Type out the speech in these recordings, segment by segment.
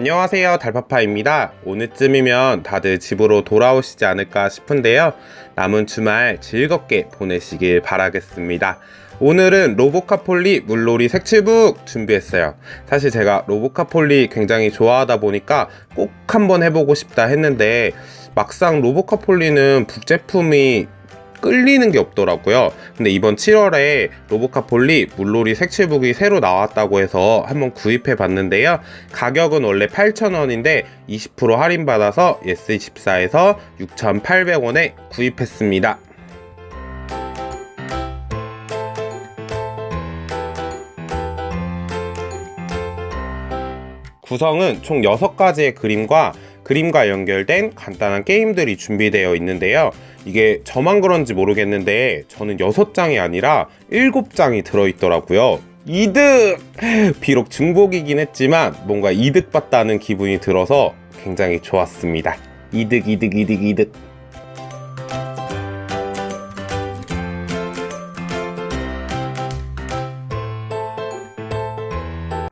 안녕하세요. 달파파입니다. 오늘쯤이면 다들 집으로 돌아오시지 않을까 싶은데요. 남은 주말 즐겁게 보내시길 바라겠습니다. 오늘은 로보카폴리 물놀이 색칠북 준비했어요. 사실 제가 로보카폴리 굉장히 좋아하다 보니까 꼭 한번 해보고 싶다 했는데 막상 로보카폴리는 북제품이 끌리는 게 없더라고요. 근데 이번 7월에 로보카 폴리 물놀이 색칠북이 새로 나왔다고 해서 한번 구입해 봤는데요. 가격은 원래 8,000원인데 20% 할인받아서 예스24에서 6,800원에 구입했습니다. 구성은 총 6가지의 그림과 그림과 연결된 간단한 게임들이 준비되어 있는데요. 이게 저만 그런지 모르겠는데 저는 6장이 아니라 7장이 들어있더라고요. 이득! 비록 중복이긴 했지만 뭔가 이득 봤다는 기분이 들어서 굉장히 좋았습니다. 이득, 이득, 이득, 이득.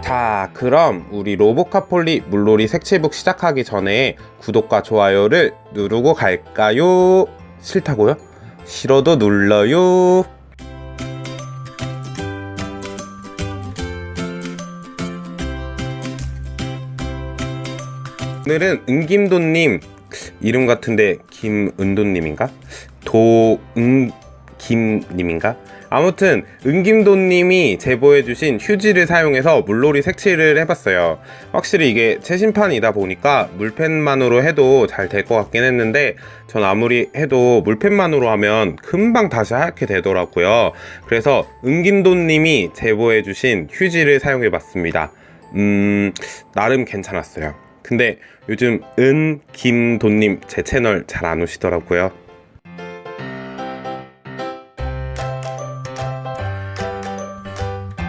자, 그럼 우리 로보카폴리 물놀이 색칠북 시작하기 전에 구독과 좋아요를 누르고 갈까요? 싫다고요? 싫어도 눌러요. 오늘은 은김도님 이름 같은데 김은도님인가? 도은김님인가? 아무튼 은김도님이 제보해주신 휴지를 사용해서 물놀이 색칠을 해봤어요. 확실히 이게 최신판이다 보니까 물펜만으로 해도 잘 될 것 같긴 했는데 전 아무리 해도 물펜만으로 하면 금방 다시 하얗게 되더라고요. 그래서 은김도님이 제보해주신 휴지를 사용해봤습니다. 음 나름 괜찮았어요. 근데 요즘 은김도님 제 채널 잘 안 오시더라고요.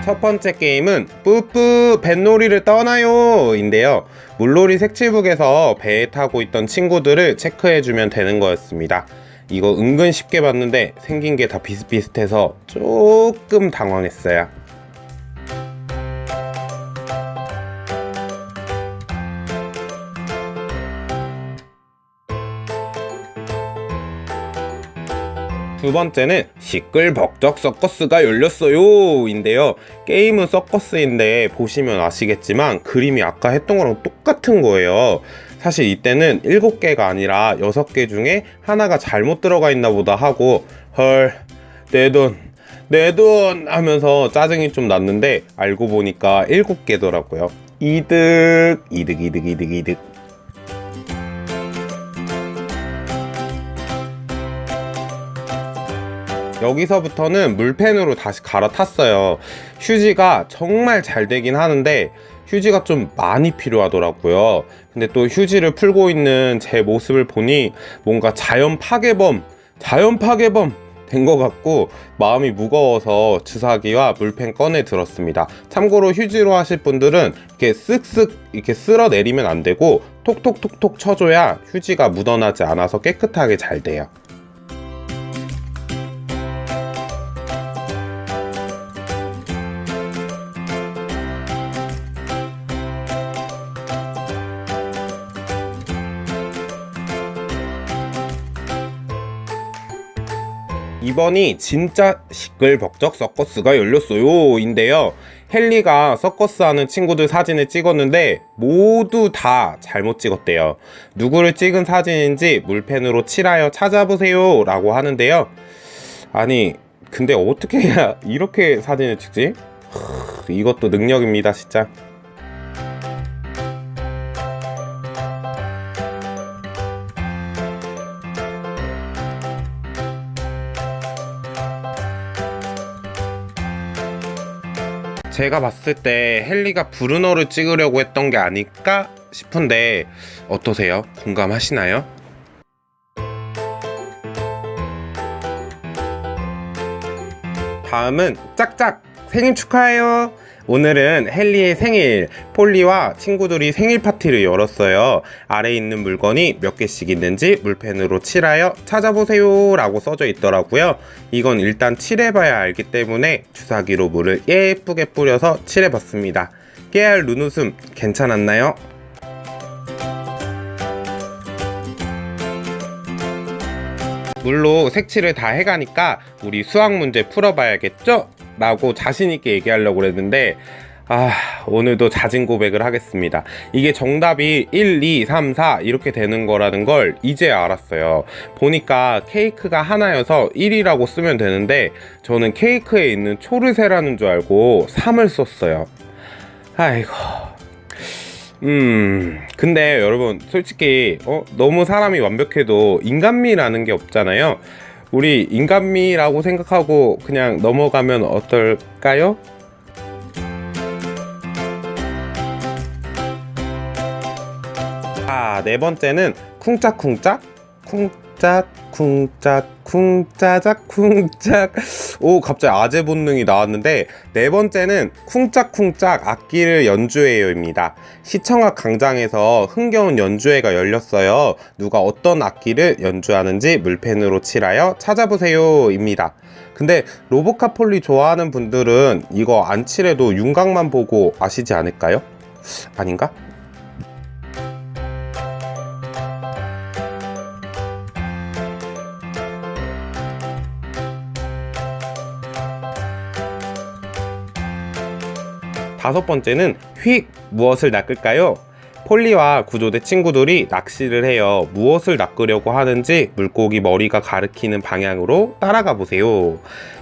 첫 번째 게임은 뿌뿌 뱃놀이를 떠나요 인데요. 물놀이 색칠북에서 배에 타고 있던 친구들을 체크해주면 되는 거였습니다. 이거 은근 쉽게 봤는데 생긴 게 다 비슷비슷해서 조금 당황했어요 두 번째는 시끌벅적 서커스가 열렸어요. 인데요. 게임은 서커스인데 보시면 아시겠지만 그림이 아까 했던 거랑 똑같은 거예요. 사실 이때는 7개가 아니라 6개 중에 하나가 잘못 들어가 있나 보다 하고 헐 내 돈 내 돈 하면서 짜증이 좀 났는데 알고 보니까 7개더라고요. 이득 이득 이득 이득 이득 여기서부터는 물펜으로 다시 갈아탔어요. 휴지가 정말 잘 되긴 하는데 휴지가 좀 많이 필요하더라고요. 근데 또 휴지를 풀고 있는 제 모습을 보니 뭔가 자연 파괴범, 자연 파괴범 된 것 같고 마음이 무거워서 주사기와 물펜 꺼내 들었습니다. 참고로 휴지로 하실 분들은 이렇게 쓱쓱 이렇게 쓸어 내리면 안 되고 톡톡톡톡 쳐줘야 휴지가 묻어나지 않아서 깨끗하게 잘 돼요. 이번이 진짜 시끌벅적 서커스가 열렸어요. 인데요 헨리가 서커스 하는 친구들 사진을 찍었는데 모두 다 잘못 찍었대요. 누구를 찍은 사진인지 물펜으로 칠하여 찾아보세요 라고 하는데요. 아니 근데 어떻게 해야 이렇게 사진을 찍지? 하, 이것도 능력입니다 진짜 제가 봤을 때 헨리가 브루노를 찍으려고 했던 게 아닐까 싶은데 어떠세요? 공감하시나요? 다음은 짝짝 생일 축하해요. 오늘은 헨리의 생일, 폴리와 친구들이 생일 파티를 열었어요. 아래에 있는 물건이 몇 개씩 있는지 물펜으로 칠하여 찾아보세요 라고 써져 있더라고요. 이건 일단 칠해봐야 알기 때문에 주사기로 물을 예쁘게 뿌려서 칠해봤습니다. 깨알 눈웃음 괜찮았나요? 물로 색칠을 다 해가니까 우리 수학 문제 풀어봐야겠죠? 라고 자신있게 얘기하려고 그랬는데 아, 오늘도 자진 고백을 하겠습니다. 이게 정답이 1, 2, 3, 4 이렇게 되는 거라는 걸 이제 알았어요. 보니까 케이크가 하나여서 1이라고 쓰면 되는데 저는 케이크에 있는 초르세라는 줄 알고 3을 썼어요. 아이고. 음, 근데 여러분, 솔직히, 어, 너무 사람이 완벽해도 인간미라는 게 없잖아요. 우리 인간미라고 생각하고 그냥 넘어가면 어떨까요? 아, 네 번째는 쿵짝쿵짝 쿵짝 쿵짝 쿵짜작 쿵짝 오 갑자기 아재 본능이 나왔는데 네 번째는 쿵짝쿵짝 악기를 연주해요입니다 시청학 강장에서 흥겨운 연주회가 열렸어요 누가 어떤 악기를 연주하는지 물펜으로 칠하여 찾아보세요입니다 근데 로보카폴리 좋아하는 분들은 이거 안 칠해도 윤곽만 보고 아시지 않을까요? 아닌가? 다섯 번째는 휙 무엇을 낚을까요? 폴리와 구조대 친구들이 낚시를 해요. 무엇을 낚으려고 하는지 물고기 머리가 가리키는 방향으로 따라가 보세요.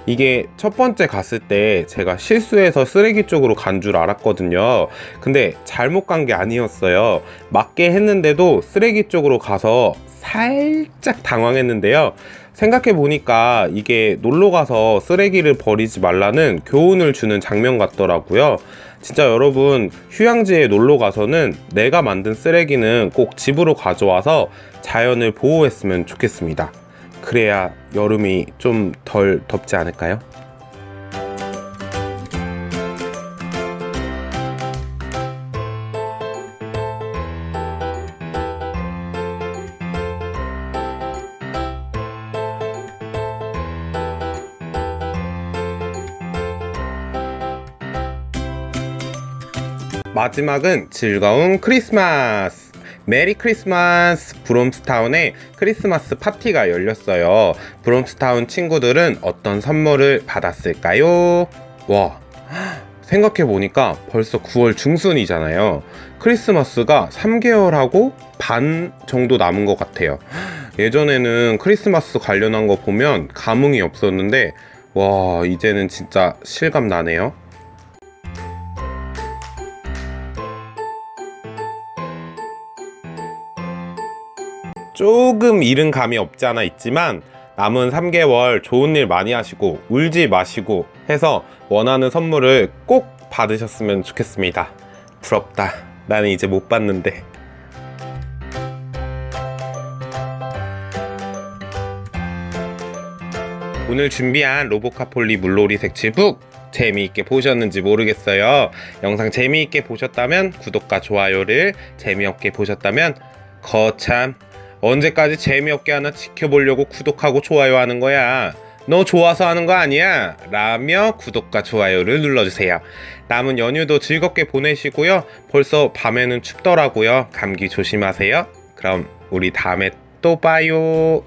이게 첫 번째 갔을 때 제가 실수해서 쓰레기 쪽으로 간 줄 알았거든요. 근데 잘못 간 게 아니었어요. 맞게 했는데도 쓰레기 쪽으로 가서 살짝 당황했는데요. 생각해 보니까 이게 놀러 가서 쓰레기를 버리지 말라는 교훈을 주는 장면 같더라고요. 진짜 여러분 휴양지에 놀러 가서는 내가 만든 쓰레기는 꼭 집으로 가져와서 자연을 보호했으면 좋겠습니다. 그래야 여름이 좀 덜 덥지 않을까요? 마지막은 즐거운 크리스마스! 메리 크리스마스! 브롬스타운에 크리스마스 파티가 열렸어요. 브롬스타운 친구들은 어떤 선물을 받았을까요? 와, 생각해보니까 벌써 9월 중순이잖아요. 크리스마스가 3개월하고 반 정도 남은 것 같아요. 예전에는 크리스마스 관련한 거 보면 감흥이 없었는데, 와, 이제는 진짜 실감 나네요. 조금 잃은 감이 없지 않아 있지만 남은 3개월 좋은 일 많이 하시고 울지 마시고 해서 원하는 선물을 꼭 받으셨으면 좋겠습니다. 부럽다. 나는 이제 못 받는데. 오늘 준비한 로보카폴리 물놀이 색칠북 재미있게 보셨는지 모르겠어요. 영상 재미있게 보셨다면 구독과 좋아요를 재미없게 보셨다면 거참 언제까지 재미없게 하나 지켜보려고 구독하고 좋아요 하는 거야. 너 좋아서 하는 거 아니야? 라며 구독과 좋아요를 눌러주세요. 남은 연휴도 즐겁게 보내시고요. 벌써 밤에는 춥더라고요. 감기 조심하세요. 그럼 우리 다음에 또 봐요.